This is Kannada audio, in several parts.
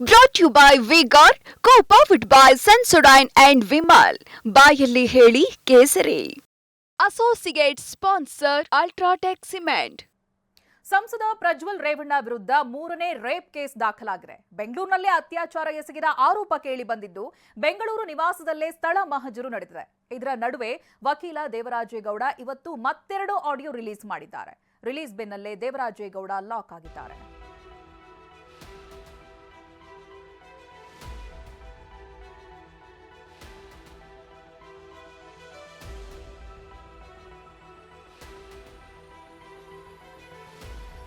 Brought you by V Guard co powered by Sensodyne and Vimal ಬಾಯಲ್ಲಿ ಹೇಳಿ ಕೇಸರಿ. ಅಸೋಸಿಯೇಟ್ ಸ್ಪಾನ್ಸರ್ ಅಲ್ಟ್ರಾಟೆಕ್ ಸಿಮೆಂಟ್ ಸಂಸದ ಪ್ರಜ್ವಲ್ ರೇವಣ್ಣ ವಿರುದ್ಧ ಮೂರನೇ ರೇಪ್ ಕೇಸ್ ದಾಖಲಾಗಿದೆ. ಬೆಂಗಳೂರಿನಲ್ಲೇ ಅತ್ಯಾಚಾರ ಎಸಗಿದ ಆರೋಪ ಕೇಳಿ ಬಂದಿದ್ದು ಬೆಂಗಳೂರು ನಿವಾಸದಲ್ಲೇ ಸ್ಥಳ ಮಹಜರು ನಡೆದಿದೆ. ಇದರ ನಡುವೆ ವಕೀಲ ದೇವರಾಜೇಗೌಡ ಇವತ್ತು ಮತ್ತೆರಡು ಆಡಿಯೋ ರಿಲೀಸ್ ಮಾಡಿದ್ದಾರೆ. ರಿಲೀಸ್ ಬೆನ್ನಲ್ಲೇ ದೇವರಾಜೇಗೌಡ ಲಾಕ್ ಆಗಿದ್ದಾರೆ.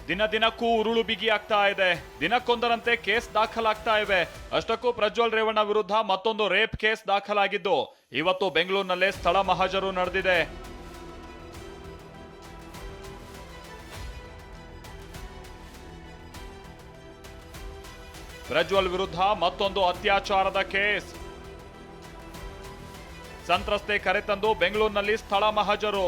ದಿನ ದಿನಕ್ಕೂ ಉರುಳು ಬಿಗಿ ಆಗ್ತಾ ಇದೆ. ದಿನಕ್ಕೊಂದರಂತೆ ಕೇಸ್ ದಾಖಲಾಗ್ತಾ ಇವೆ. ಅಷ್ಟಕ್ಕೂ ಪ್ರಜ್ವಲ್ ರೇವಣ್ಣ ವಿರುದ್ಧ ಮತ್ತೊಂದು ರೇಪ್ ಕೇಸ್ ದಾಖಲಾಗಿದ್ದು, ಇವತ್ತು ಬೆಂಗಳೂರಿನಲ್ಲೇ ಸ್ಥಳ ಮಹಾಜರು ನಡೆದಿದೆ. ಪ್ರಜ್ವಲ್ ವಿರುದ್ಧ ಮತ್ತೊಂದು ಅತ್ಯಾಚಾರದ ಕೇಸ್. ಸಂತ್ರಸ್ತೆ ಕರೆತಂದು ಬೆಂಗಳೂರಿನಲ್ಲಿ ಸ್ಥಳ ಮಹಾಜರು.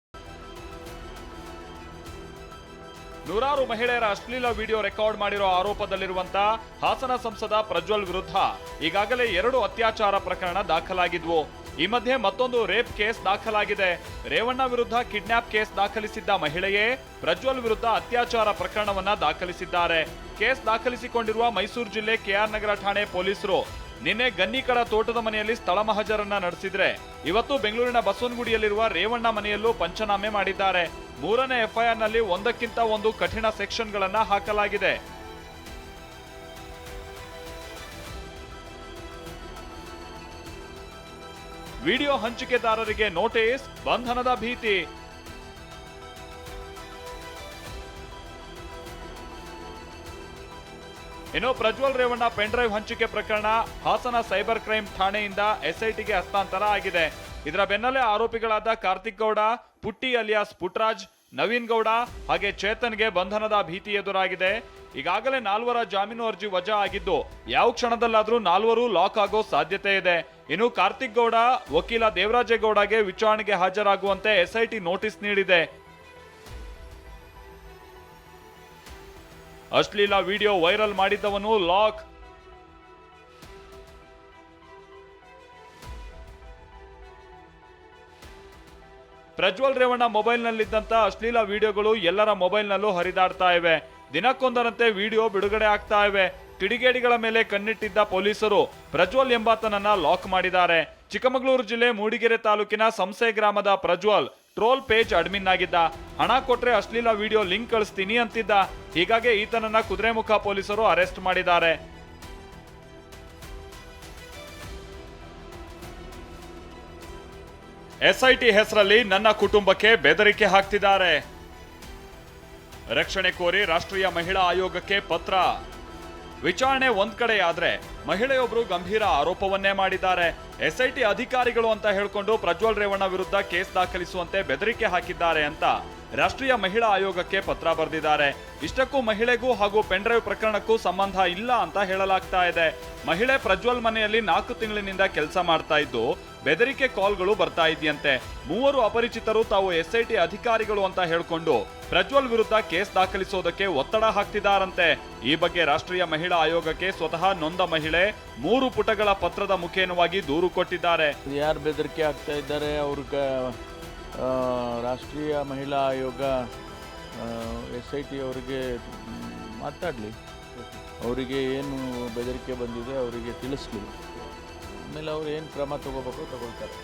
ಮಹಿಳೆಯರ ಅಶ್ಲೀಲ ವಿಡಿಯೋ ರೆಕಾರ್ಡ್ ಮಾಡಿರೋ ಆರೋಪದಲ್ಲಿರುವಂತ ಹಾಸನ ಸಂಸದ ಪ್ರಜ್ವಲ್ ವಿರುದ್ಧ ಈಗಾಗಲೇ ಎರಡು ಅತ್ಯಾಚಾರ ಪ್ರಕರಣ ದಾಖಲಾಗಿದ್ವು. ಈ ಮಧ್ಯೆ ಮತ್ತೊಂದು ರೇಪ್ ಕೇಸ್ ದಾಖಲಾಗಿದೆ. ರೇವಣ್ಣ ವಿರುದ್ಧ ಕಿಡ್ನಾಪ್ ಕೇಸ್ ದಾಖಲಿಸಿದ್ದ ಮಹಿಳೆಯೇ ಪ್ರಜ್ವಲ್ ವಿರುದ್ಧ ಅತ್ಯಾಚಾರ ಪ್ರಕರಣವನ್ನ ದಾಖಲಿಸಿದ್ದಾರೆ. ಕೇಸ್ ದಾಖಲಿಸಿಕೊಂಡಿರುವ ಮೈಸೂರು ಜಿಲ್ಲೆ ಕೆಆರ್ ನಗರ ಠಾಣೆ ಪೊಲೀಸರು ನಿನ್ನೆ ಗನ್ನಿಕಡ ತೋಟದ ಮನೆಯಲ್ಲಿ ಸ್ಥಳ ಮಹಜರನ್ನ ನಡೆಸಿದ್ರೆ ಇವತ್ತು ಬೆಂಗಳೂರಿನ ಬಸವನಗುಡಿಯಲ್ಲಿರುವ ರೇವಣ್ಣ ಮನೆಯಲ್ಲೂ ಪಂಚನಾಮೆ ಮಾಡಿದ್ದಾರೆ. ಮೂರನೇ ಎಫ್ಐಆರ್ನಲ್ಲಿ ಒಂದಕ್ಕಿಂತ ಒಂದು ಕಠಿಣ ಸೆಕ್ಷನ್ಗಳನ್ನು ಹಾಕಲಾಗಿದೆ. ವಿಡಿಯೋ ಹಂಚಿಕೆದಾರರಿಗೆ ನೋಟಿಸ್, ಬಂಧನದ ಭೀತಿ. ಇನ್ನು ಪ್ರಜ್ವಲ್ ರೇವಣ್ಣ ಪೆನ್ಡ್ರೈವ್ ಹಂಚಿಕೆ ಪ್ರಕರಣ ಹಾಸನ ಸೈಬರ್ ಕ್ರೈಂ ಠಾಣೆಯಿಂದ ಎಸ್ಐಟಿಗೆ ಹಸ್ತಾಂತರ ಆಗಿದೆ. ಇದರ ಬೆನ್ನಲ್ಲೇ ಆರೋಪಿಗಳಾದ ಕಾರ್ತಿಕ್ ಗೌಡ ಪುಟ್ಟಿ ಅಲಿಯಾಸ್ ಪುಟ್ರಾಜ್, ನವೀನ್ ಗೌಡ ಹಾಗೆ ಚೇತನ್ಗೆ ಬಂಧನದ ಭೀತಿ ಎದುರಾಗಿದೆ. ಈಗಾಗಲೇ ನಾಲ್ವರ ಜಾಮೀನು ಅರ್ಜಿ ವಜಾ ಆಗಿದ್ದು, ಯಾವ ಕ್ಷಣದಲ್ಲಾದರೂ ನಾಲ್ವರು ಲಾಕ್ ಆಗೋ ಸಾಧ್ಯತೆ ಇದೆ. ಇನ್ನು ಕಾರ್ತಿಕ್ ಗೌಡ, ವಕೀಲ ದೇವರಾಜೇಗೌಡಗೆ ವಿಚಾರಣೆಗೆ ಹಾಜರಾಗುವಂತೆ ಎಸ್ಐಟಿ ನೋಟಿಸ್ ನೀಡಿದೆ. ಅಶ್ಲೀಲ ವಿಡಿಯೋ ವೈರಲ್ ಮಾಡಿದ್ದವನು ಲಾಕ್ ಪ್ರಜ್ವಲ್ ರೇವಣ್ಣ ಮೊಬೈಲ್ನಲ್ಲಿದ್ದಂಥ ಅಶ್ಲೀಲ ವಿಡಿಯೋಗಳು ಎಲ್ಲರ ಮೊಬೈಲ್ನಲ್ಲೂ ಹರಿದಾಡ್ತಾ ಇವೆ. ದಿನಕ್ಕೊಂದರಂತೆ ವಿಡಿಯೋ ಬಿಡುಗಡೆ ಆಗ್ತಾ ಇವೆ. ಕಿಡಿಗೇಡಿಗಳ ಮೇಲೆ ಕಣ್ಣಿಟ್ಟಿದ್ದ ಪೊಲೀಸರು ಪ್ರಜ್ವಲ್ ಎಂಬಾತನನ್ನ ಲಾಕ್ ಮಾಡಿದ್ದಾರೆ. ಚಿಕ್ಕಮಗಳೂರು ಜಿಲ್ಲೆ ಮೂಡಿಗೆರೆ ತಾಲೂಕಿನ ಸಂಸೆ ಗ್ರಾಮದ ಪ್ರಜ್ವಲ್ ಟ್ರೋಲ್ ಪೇಜ್ ಅಡ್ಮಿನ್ ಆಗಿದ್ದ. ಹಣ ಕೊಟ್ರೆ ಅಶ್ಲೀಲ ವಿಡಿಯೋ ಲಿಂಕ್ ಕಳಿಸ್ತೀನಿ ಅಂತಿದ್ದ. ಹೀಗಾಗಿ ಈತನನ್ನ ಕುದುರೆಮುಖ ಪೊಲೀಸರು ಅರೆಸ್ಟ್ ಮಾಡಿದ್ದಾರೆ. ಎಸ್ಐಟಿ ಹೆಸರಲ್ಲಿ ನನ್ನ ಕುಟುಂಬಕ್ಕೆ ಬೆದರಿಕೆ ಹಾಕ್ತಿದ್ದಾರೆ. ರಕ್ಷಣೆ ಕೋರಿ ರಾಷ್ಟ್ರೀಯ ಮಹಿಳಾ ಆಯೋಗಕ್ಕೆ ಪತ್ರ. ವಿಚಾರಣೆ ಒಂದ್ ಕಡೆ ಆದ್ರೆ ಮಹಿಳೆಯೊಬ್ರು ಗಂಭೀರ ಆರೋಪವನ್ನೇ ಮಾಡಿದ್ದಾರೆ. ಎಸ್ಐಟಿ ಅಧಿಕಾರಿಗಳು ಅಂತ ಹೇಳ್ಕೊಂಡು ಪ್ರಜ್ವಲ್ ರೇವಣ್ಣ ವಿರುದ್ಧ ಕೇಸ್ ದಾಖಲಿಸುವಂತೆ ಬೆದರಿಕೆ ಹಾಕಿದ್ದಾರೆ ಅಂತ ರಾಷ್ಟ್ರೀಯ ಮಹಿಳಾ ಆಯೋಗಕ್ಕೆ ಪತ್ರ ಬರೆದಿದ್ದಾರೆ. ಇಷ್ಟಕ್ಕೂ ಮಹಿಳೆಗೂ ಹಾಗೂ ಪೆನ್ಡ್ರೈವ್ ಪ್ರಕರಣಕ್ಕೂ ಸಂಬಂಧ ಇಲ್ಲ ಅಂತ ಹೇಳಲಾಗ್ತಾ ಇದೆ. ಮಹಿಳೆ ಪ್ರಜ್ವಲ್ ಮನೆಯಲ್ಲಿ ನಾಲ್ಕು ತಿಂಗಳಿನಿಂದ ಕೆಲಸ ಮಾಡ್ತಾ ಇದ್ದು, ಬೆದರಿಕೆ ಕಾಲ್ಗಳು ಬರ್ತಾ ಇದೆಯಂತೆ. ಮೂವರು ಅಪರಿಚಿತರು ತಾವು ಎಸ್ಐಟಿ ಅಧಿಕಾರಿಗಳು ಅಂತ ಹೇಳ್ಕೊಂಡು ಪ್ರಜ್ವಲ್ ವಿರುದ್ಧ ಕೇಸ್ ದಾಖಲಿಸೋದಕ್ಕೆ ಒತ್ತಡ ಹಾಕ್ತಿದ್ದಾರಂತೆ. ಈ ಬಗ್ಗೆ ರಾಷ್ಟ್ರೀಯ ಮಹಿಳಾ ಆಯೋಗಕ್ಕೆ ಸ್ವತಃ ನೊಂದ ಮಹಿಳೆ ಮೂರು ಪುಟಗಳ ಪತ್ರದ ಮುಖೇನವಾಗಿ ದೂರು ಕೊಟ್ಟಿದ್ದಾರೆ. ಯಾರು ಬೆದರಿಕೆ ಆಗ್ತಾ ಇದ್ದಾರೆ ಅವ್ರಿಗೆ ರಾಷ್ಟ್ರೀಯ ಮಹಿಳಾ ಆಯೋಗ ಎಸ್ ಐ ಟಿ ಅವರಿಗೆ ಮಾತಾಡಲಿ. ಅವರಿಗೆ ಏನು ಬೆದರಿಕೆ ಬಂದಿದೆ ಅವರಿಗೆ ತಿಳಿಸ್ಲಿ. ಆಮೇಲೆ ಅವ್ರು ಏನು ಕ್ರಮ ತಗೋಬೇಕು ತಗೊಳ್ತಾರೆ.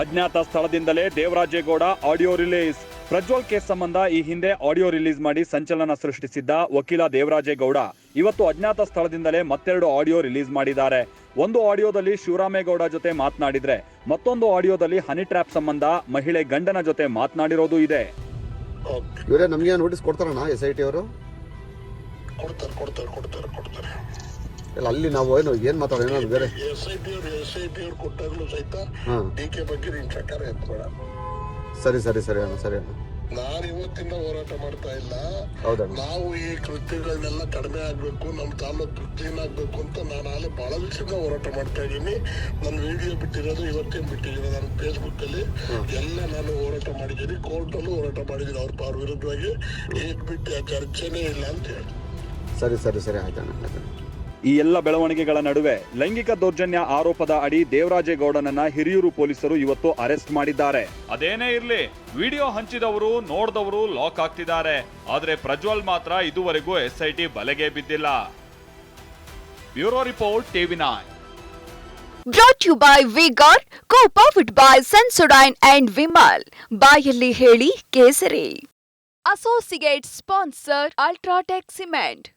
ಅಜ್ಞಾತ ಸ್ಥಳದಿಂದಲೇ Devarajegowda audio release. Prajwal case ಸಂಬಂಧ ಈ ಹಿಂದೆ ಆಡಿಯೋ ರಿಲೀಸ್ ಮಾಡಿ ಸಂಚಲನ ಸೃಷ್ಟಿಸಿದ್ದ ವಕೀಲ ದೇವರಾಜೇಗೌಡ. ಇವತ್ತು ಅಜ್ಞಾತ ಸ್ಥಳದಿಂದಲೇ ಮತ್ತೆರಡು ಆಡಿಯೋ ರಿಲೀಸ್ ಮಾಡಿದ್ದಾರೆ. ಒಂದು ಆಡಿಯೋದಲ್ಲಿ ಶಿವರಾಮೇಗೌಡ ಜೊತೆ ಮಾತನಾಡಿದ್ರೆ ಮತ್ತೊಂದು ಆಡಿಯೋದಲ್ಲಿ ಹನಿ ಟ್ರ್ಯಾಪ್ ಸಂಬಂಧ ಮಹಿಳೆ ಗಂಡನ ಜೊತೆ ಮಾತನಾಡಿರೋದು ಇದೆ. ಇವರೇ ನಮಗೆ ನೋಟಿಸ್ ಕೊಡ್ತಾರಣ್ಣ ಎಸ್ ಐ ಟಿ ಅವರು? ಕೊಡ್ತಾರೆ ಕೊಡ್ತಾರೆ ಕೊಡ್ತಾರೆ ಕೊಡ್ತಾರೆ. ಇಲ್ಲ ಅಲ್ಲಿ ನಾವು ಏನು ಏನ್ ಮಾತಾಡೋಣ ಬೇರೆ ಎಸ್ ಐ ಟಿ ಅವರು ಎಸ್ ಐ ಪಿ ಅವ್ರು ಕೊಟ್ಟಾಗ್ಲೂ ಸಹಿತ ಡಿ ಕೆ ಬಗ್ಗೆ ನೀನ್ ಚಕಾರ ಎತ್ಬೇಡ. ಸರಿ ಸರಿ ಸರಿ ಅಣ್ಣ ಸರಿ ಅಣ್ಣ. ನಾನು ಇವತ್ತಿಂದ ಹೋರಾಟ ಮಾಡ್ತಾ ಇಲ್ಲ. ಹೌದಣ್ಣ. ನಾವು ಈ ಕೃತ್ಯಗಳನ್ನೆಲ್ಲ ಕಡಿಮೆ ಆಗ್ಬೇಕು ನಮ್ಮ ತಾಲೂಕು ಕ್ಲೀನ್ ಆಗ್ಬೇಕು ಅಂತ ನಾನು ಆಗಲೇ ಬಹಳ ದಿವಸದಿಂದ ಹೋರಾಟ ಮಾಡ್ತಾ ಇದ್ದೀನಿ ನನ್ನ ವಿಡಿಯೋ ಬಿಟ್ಟಿರೋದು ಇವತ್ತೇ ಬಿಟ್ಟಿದ್ದೀನಿ ನನ್ನ ಫೇಸ್ಬುಕ್ ಅಲ್ಲಿ. ಎಲ್ಲ ನಾನು ಹೋರಾಟ ಮಾಡಿದ್ದೀನಿ ಕೋರ್ಟ್ ಅಲ್ಲೂ ಹೋರಾಟ ಮಾಡಿದ್ದೀನಿ ಅವ್ರ ಪಾರ್ ವಿರುದ್ಧವಾಗಿ. ಏಟ್ ಬಿಟ್ಟು ಚರ್ಚೆನೇ ಇಲ್ಲ ಅಂತ ಹೇಳಿ. ಸರಿ ಸರಿ ಸರಿ ಆಯ್ತಣ್ಣ ಆಯ್ತಣ್ಣ. ಈ ಎಲ್ಲ ಬೆಳವಣಿಗೆಗಳ ನಡುವೆ ಲೈಂಗಿಕ ದೌರ್ಜನ್ಯ ಆರೋಪದ ಅಡಿ ದೇವರಾಜೇಗೌಡನನ್ನ ಹಿರಿಯೂರು ಪೊಲೀಸರು ಇವತ್ತು ಅರೆಸ್ಟ್ ಮಾಡಿದ್ದಾರೆ. ಅದೇನೇ ಇರಲಿ ವಿಡಿಯೋ ಹಂಚಿದವರು ನೋಡಿದವರು ಲಾಕ್ ಆಗ್ತಿದ್ದಾರೆ. ಆದ್ರೆ ಪ್ರಜ್ವಲ್ ಮಾತ್ರ ಇದುವರೆಗೂ ಎಸ್ಐಟಿ ಬಲೆಗೆ ಬಿದ್ದಿಲ್ಲ. Bureau report TV nine brought you by V Guard co powered by Sensodyne and Vimal ಬಾಯಲ್ಲಿ ಹೇಳಿ ಕೇಸರಿ. Associate sponsor UltraTech cement